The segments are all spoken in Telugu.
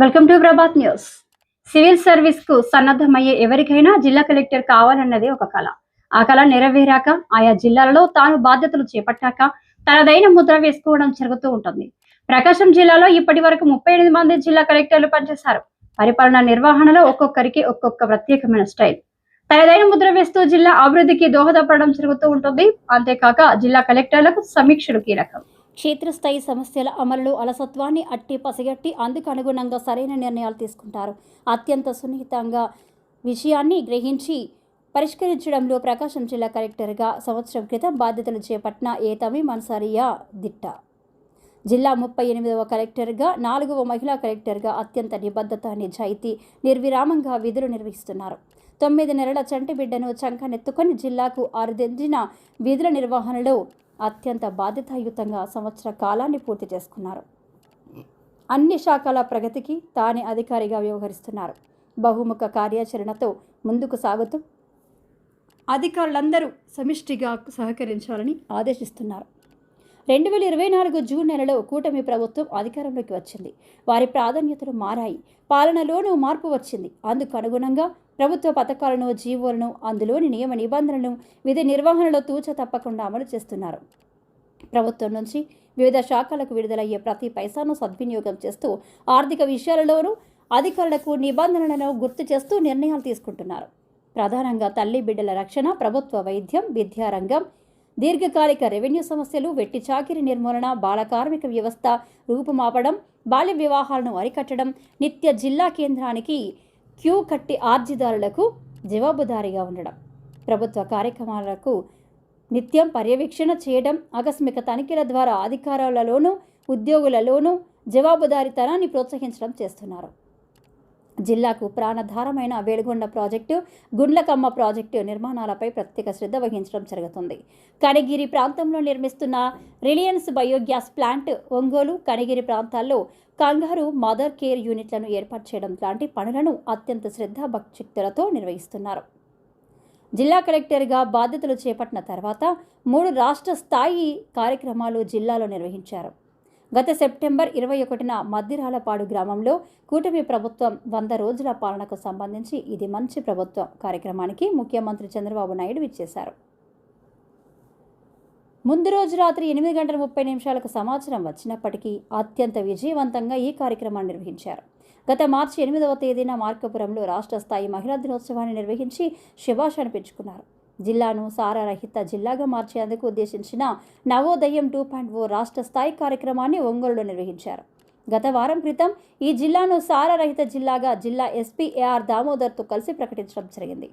Welcome to Prabhat news. Civil సర్వీస్కు సన్నద్ధమయ్యే ఎవరికైనా జిల్లా కలెక్టర్ కావాలన్నది ఒక కళ. ఆ కళ నెరవేరాక ఆయా జిల్లాలలో తాను బాధ్యతలు చేపట్టాక తనదైన ముద్ర వేసుకోవడం జరుగుతూ ఉంటుంది. ప్రకాశం జిల్లాలో ఇప్పటి వరకు ముప్పై ఎనిమిది మంది జిల్లా కలెక్టర్లు పనిచేశారు. పరిపాలన నిర్వహణలో ఒక్కొక్కరికి ఒక్కొక్క ప్రత్యేకమైన స్టైల్. తనదైన ముద్ర వేస్తూ జిల్లా అభివృద్ధికి దోహదపడడం జరుగుతూ ఉంటుంది. అంతేకాక జిల్లా కలెక్టర్లకు సమీక్షలు కీలకం. క్షేత్రస్థాయి సమస్యల అమలులో అలసత్వాన్ని అట్టి పసిగట్టి అందుకు అనుగుణంగా సరైన నిర్ణయాలు తీసుకుంటారు. అత్యంత సున్నితంగా విషయాన్ని గ్రహించి పరిష్కరించడంలో ప్రకాశం జిల్లా కలెక్టర్గా సంవత్సరం క్రితం బాధ్యతలు చేపట్టిన ఏతమి మన్సారియా దిట్ట. జిల్లా ముప్పై ఎనిమిదవ కలెక్టర్గా నాలుగవ మహిళా కలెక్టర్గా అత్యంత నిబద్ధత నిజాయితీ నిర్విరామంగా విధులు నిర్వహిస్తున్నారు. తొమ్మిది నెలల చంటి బిడ్డను చంకనెత్తుకొని జిల్లాకు అరుదెందిన విధుల నిర్వహణలో అత్యంత బాధ్యతాయుతంగా సంవత్సర కాలాన్ని పూర్తి చేసుకున్నారు. అన్ని శాఖల ప్రగతికి తానే అధికారిగా వ్యవహరిస్తున్నారు. బహుముఖ కార్యాచరణతో ముందుకు సాగుతూ అధికారులందరూ సమిష్టిగా సహకరించాలని ఆదేశిస్తున్నారు. రెండు వేల ఇరవై నాలుగు జూన్ నెలలో కూటమి ప్రభుత్వం అధికారంలోకి వచ్చింది. వారి ప్రాధాన్యతలు మారాయి. పాలనలోనూ మార్పు వచ్చింది. అందుకు అనుగుణంగా ప్రభుత్వ పథకాలను జీవోలను అందులోని నియమ నిబంధనలను విధి నిర్వహణలో తూచ తప్పకుండా అమలు చేస్తున్నారు. ప్రభుత్వం నుంచి వివిధ శాఖలకు విడుదలయ్యే ప్రతి పైసాను సద్వినియోగం చేస్తూ ఆర్థిక విషయాలలోనూ అధికారులకు నిబంధనలను గుర్తు చేస్తూ నిర్ణయాలు తీసుకుంటున్నారు. ప్రధానంగా తల్లి బిడ్డల రక్షణ ప్రభుత్వ వైద్యం విద్యారంగం దీర్ఘకాలిక రెవెన్యూ సమస్యలు వెట్టి చాకిరి నిర్మూలన బాల కార్మిక వ్యవస్థ రూపుమాపడం బాల్య వివాహాలను అరికట్టడం నిత్య జిల్లా కేంద్రానికి క్యూ కట్టి ఆర్జిదారులకు జవాబుదారీగా ఉండడం. ప్రభుత్వ కార్యక్రమాలకు నిత్యం పర్యవేక్షణ చేయడం ఆకస్మిక తనిఖీల ద్వారా అధికారులలోనూ ఉద్యోగులలోనూ జవాబుదారీతనాన్ని ప్రోత్సహించడం చేస్తున్నారు. జిల్లాకు ప్రాణధారమైన వేలుగొండ ప్రాజెక్టు గుండ్లకమ్మ ప్రాజెక్టు నిర్మాణాలపై ప్రత్యేక శ్రద్ధ వహించడం జరుగుతుంది. కనిగిరి ప్రాంతంలో నిర్మిస్తున్న Reliance biogas plant Ongole Kanigiri ప్రాంతాల్లో కంగారు మదర్ కేర్ యూనిట్లను ఏర్పాటు చేయడం లాంటి పనులను అత్యంత శ్రద్ధ భక్తులతో నిర్వహిస్తున్నారు. జిల్లా కలెక్టర్గా బాధ్యతలు చేపట్టిన తర్వాత మూడు రాష్ట్ర స్థాయి కార్యక్రమాలు జిల్లాలో నిర్వహించారు. గత సెప్టెంబర్ ఇరవై ఒకటిన మద్దిరాలపాడు గ్రామంలో కూటమి ప్రభుత్వం వంద రోజుల పాలనకు సంబంధించి ఇది మంచి ప్రభుత్వం కార్యక్రమానికి ముఖ్యమంత్రి చంద్రబాబు నాయుడు విచ్చేశారు. ముందు రోజు రాత్రి ఎనిమిది గంటల ముప్పై నిమిషాలకు సమాచారం వచ్చినప్పటికీ అత్యంత విజయవంతంగా ఈ కార్యక్రమాన్ని నిర్వహించారు. గత మార్చి ఎనిమిదవ తేదీన మార్కపురంలో రాష్ట్ర స్థాయి మహిళా దినోత్సవాన్ని నిర్వహించి శుభాష్ అనిపించుకున్నారు జిల్లాను సారారహిత జిల్లాగా మార్చేందుకు ఉద్దేశించిన నవోదయం టూ పాయింట్ ఓ రాష్ట్ర స్థాయి కార్యక్రమాన్ని ఒంగోలులో నిర్వహించారు. గత వారం క్రితం ఈ జిల్లాను సారారహిత జిల్లాగా జిల్లా ఎస్పీ ఏఆర్ దామోదర్తో కలిసి ప్రకటించడం జరిగింది.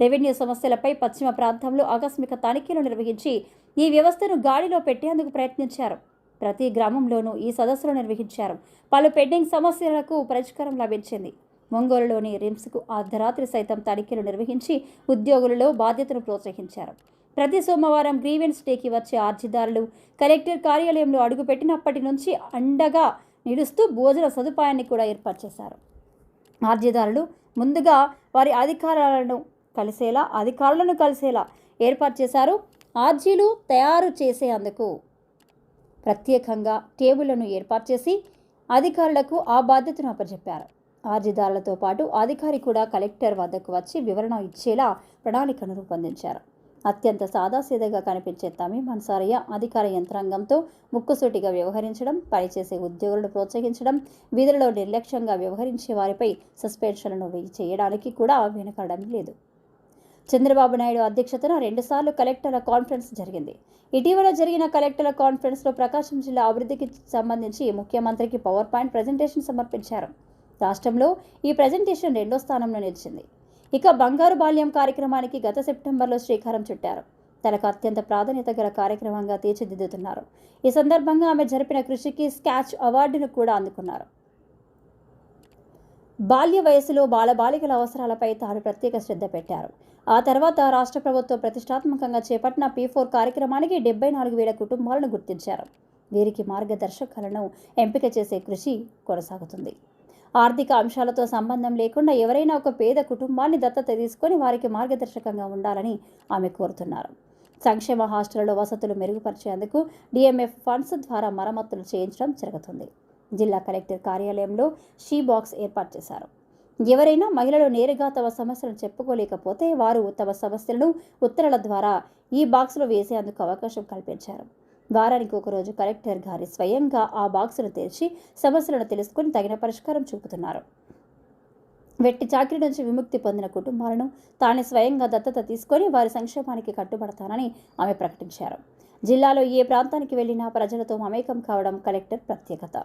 రెవెన్యూ సమస్యలపై పశ్చిమ ప్రాంతంలో ఆకస్మిక తనిఖీలు నిర్వహించి ఈ వ్యవస్థను గాడిలో పెట్టేందుకు ప్రయత్నించారు. ప్రతి గ్రామంలోనూ ఈ సదస్సులు నిర్వహించారు. పలు పెండింగ్ సమస్యలకు పరిష్కారం లభించింది. ఒంగోలులోని రిమ్స్కు అర్ధరాత్రి సైతం తనిఖీలు నిర్వహించి ఉద్యోగులలో బాధ్యతను ప్రోత్సహించారు. ప్రతి సోమవారం గ్రీవెన్స్ డేకి వచ్చే అర్జీదారులు కలెక్టర్ కార్యాలయంలో అడుగుపెట్టినప్పటి నుంచి అండగా నిలుస్తూ భోజన సదుపాయాన్ని కూడా ఏర్పాటు చేశారు. అర్జీదారులు ముందుగా వారి అధికారాలను కలిసేలా అధికారులను కలిసేలా ఏర్పాటు చేశారు. ఆర్జీలు తయారు చేసేందుకు ప్రత్యేకంగా టేబుళ్ళను ఏర్పాటు చేసి అధికారులకు ఆ బాధ్యతను అప్పచెప్పారు అర్జీదారులతో పాటు అధికారి కూడా కలెక్టర్ వద్దకు వచ్చి వివరణ ఇచ్చేలా ప్రణాళికను రూపొందించారు. అత్యంత సాదాసీదగా కనిపించే తమీం మన్సారయ్య అధికార యంత్రాంగంతో ముక్కుసూటిగా వ్యవహరించడం పనిచేసే ఉద్యోగులను ప్రోత్సహించడం విధులలో నిర్లక్ష్యంగా వ్యవహరించే వారిపై సస్పెన్షన్లను వేయి చేయడానికి కూడా వెనుకడం లేదు. చంద్రబాబు నాయుడు అధ్యక్షతన రెండుసార్లు కలెక్టర్ల కాన్ఫరెన్స్ జరిగింది. ఇటీవల జరిగిన కలెక్టర్ల కాన్ఫరెన్స్లో ప్రకాశం జిల్లా అభివృద్ధికి సంబంధించి ముఖ్యమంత్రికి పవర్ పాయింట్ ప్రజెంటేషన్ సమర్పించారు. రాష్ట్రంలో ఈ ప్రజెంటేషన్ రెండో స్థానంలో నిలిచింది. ఇక బంగారు బాల్యం కార్యక్రమానికి గత సెప్టెంబర్లో శ్రీకారం చుట్టారు. తనకు అత్యంత ప్రాధాన్యత గల కార్యక్రమంగా తీర్చిదిద్దుతున్నారు. ఈ సందర్భంగా ఆమె జరిపిన కృషికి స్కాచ్ అవార్డును కూడా అందుకున్నారు. బాల్య వయసులో బాలబాలికల అవసరాలపై తాను ప్రత్యేక శ్రద్ధ పెట్టారు. ఆ తర్వాత రాష్ట్ర ప్రభుత్వం ప్రతిష్టాత్మకంగా చేపట్టిన పీ ఫోర్ కార్యక్రమానికి డెబ్బై నాలుగు వేల కుటుంబాలను గుర్తించారు. వీరికి మార్గదర్శకాలను ఎంపిక చేసే కృషి కొనసాగుతుంది. ఆర్థిక అంశాలతో సంబంధం లేకుండా ఎవరైనా ఒక పేద కుటుంబాన్ని దత్తత తీసుకొని వారికి మార్గదర్శకంగా ఉండాలని ఆమె కోరుతున్నారు. సంక్షేమ హాస్టళ్ళలో వసతులు మెరుగుపరిచేందుకు డిఎంఎఫ్ ఫండ్స్ ద్వారా మరమ్మతులు చేయించడం జరుగుతుంది. జిల్లా కలెక్టర్ కార్యాలయంలో షీ బాక్స్ ఏర్పాటు చేశారు. ఎవరైనా మహిళలు నేరుగా తమ సమస్యలను చెప్పుకోలేకపోతే వారు తమ సమస్యలను ఉత్తరాల ద్వారా ఈ బాక్స్లో వేసేందుకు అవకాశం కల్పించారు. వారానికి ఒకరోజు కలెక్టర్ గారి స్వయంగా ఆ బాక్సును తెరిచి సమస్యలను తెలుసుకుని తగిన పరిష్కారం చూపుతున్నారు. వెట్టి చాకరీ నుంచి విముక్తి పొందిన కుటుంబాలను తానే స్వయంగా దత్తత తీసుకొని వారి సంక్షేమానికి కట్టుబడతానని ఆమె ప్రకటించారు. జిల్లాలో ఏ ప్రాంతానికి వెళ్ళినా ప్రజలతో మమేకం కావడం కలెక్టర్ ప్రత్యేకత.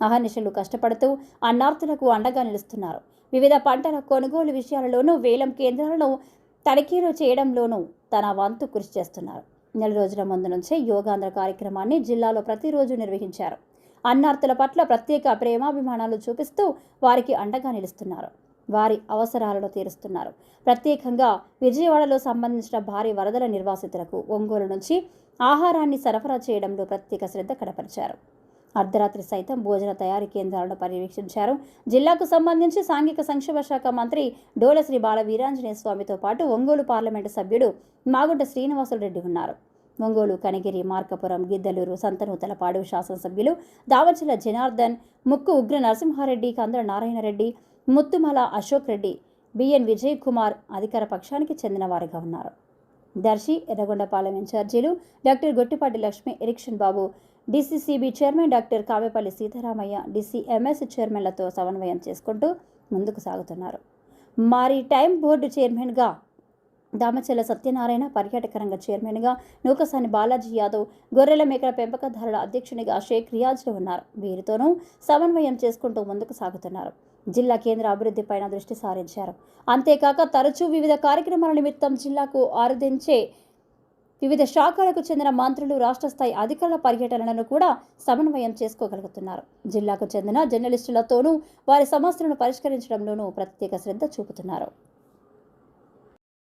అహర్నిశలు కష్టపడుతూ అన్నార్థులకు అండగా నిలుస్తున్నారు. వివిధ పంటల కొనుగోలు విషయాలలోనూ వేలం కేంద్రాలను తనిఖీలు చేయడంలోనూ తన వంతు కృషి చేస్తున్నారు. నెల రోజుల ముందు నుంచే యోగాంధ్ర కార్యక్రమాన్ని జిల్లాలో ప్రతిరోజు నిర్వహించారు. అన్నార్థుల పట్ల ప్రత్యేక ప్రేమాభిమానాలు చూపిస్తూ వారికి అండగా నిలుస్తున్నారు. వారి అవసరాలను తీరుస్తున్నారు. ప్రత్యేకంగా విజయవాడలో సంబంధించిన భారీ వరదల నిర్వాసితులకు ఒంగోలు నుంచి ఆహారాన్ని సరఫరా చేయడంలో ప్రత్యేక శ్రద్ధ కనపరిచారు. అర్ధరాత్రి సైతం భోజన తయారీ కేంద్రాలను పర్యవేక్షించారు. జిల్లాకు సంబంధించి సాంఘిక సంక్షేమ శాఖ మంత్రి డోల శ్రీ బాల వీరాంజనేయ స్వామితో పాటు ఒంగోలు పార్లమెంటు సభ్యుడు మాగుంట శ్రీనివాసులు ఉన్నారు. ఒంగోలు కనిగిరి మార్కపురం గిద్దలూరు సంతనూతలపాడు శాసనసభ్యులు దావచల జనార్దన్ ముక్కు ఉగ్ర నరసింహారెడ్డి కందర నారాయణరెడ్డి ముత్తుమల అశోక్ రెడ్డి బిఎన్ విజయ్ కుమార్ అధికార పక్షానికి చెందిన వారిగా ఉన్నారు. దర్శి ఎర్రగొండపాలెం ఇన్ఛార్జీలు doctor Gottipati Lakshmi Erikshan Babu DCCB chairman doctor Kavepalli Seetharamaiah DCMS చైర్మన్లతో సమన్వయం చేసుకుంటూ ముందుకు సాగుతున్నారు. మారి టైం బోర్డు చైర్మన్గా దామచల్ల సత్యనారాయణ పర్యాటక రంగ చైర్మన్గా నూకసాని బాలాజీ యాదవ్ గొర్రెల మేకల పెంపకదారుల అధ్యక్షునిగా షేక్ రియాజ్లు ఉన్నారు. వీరితోనూ సమన్వయం చేసుకుంటూ ముందుకు సాగుతున్నారు. జిల్లా కేంద్ర అభివృద్ధిపైన దృష్టి సారించారు. అంతేకాక తరచూ వివిధ కార్యక్రమాల నిమిత్తం జిల్లాకు ఆరుదించే వివిధ శాఖలకు చెందిన మంత్రులు రాష్ట్ర స్థాయి అధికారుల పర్యటనలను కూడా సమన్వయం చేసుకోగలుగుతున్నారు. జిల్లాకు చెందిన జర్నలిస్టులతోనూ వారి సమస్యలను పరిష్కరించడంలోనూ ప్రత్యేక శ్రద్ధ చూపుతున్నారు.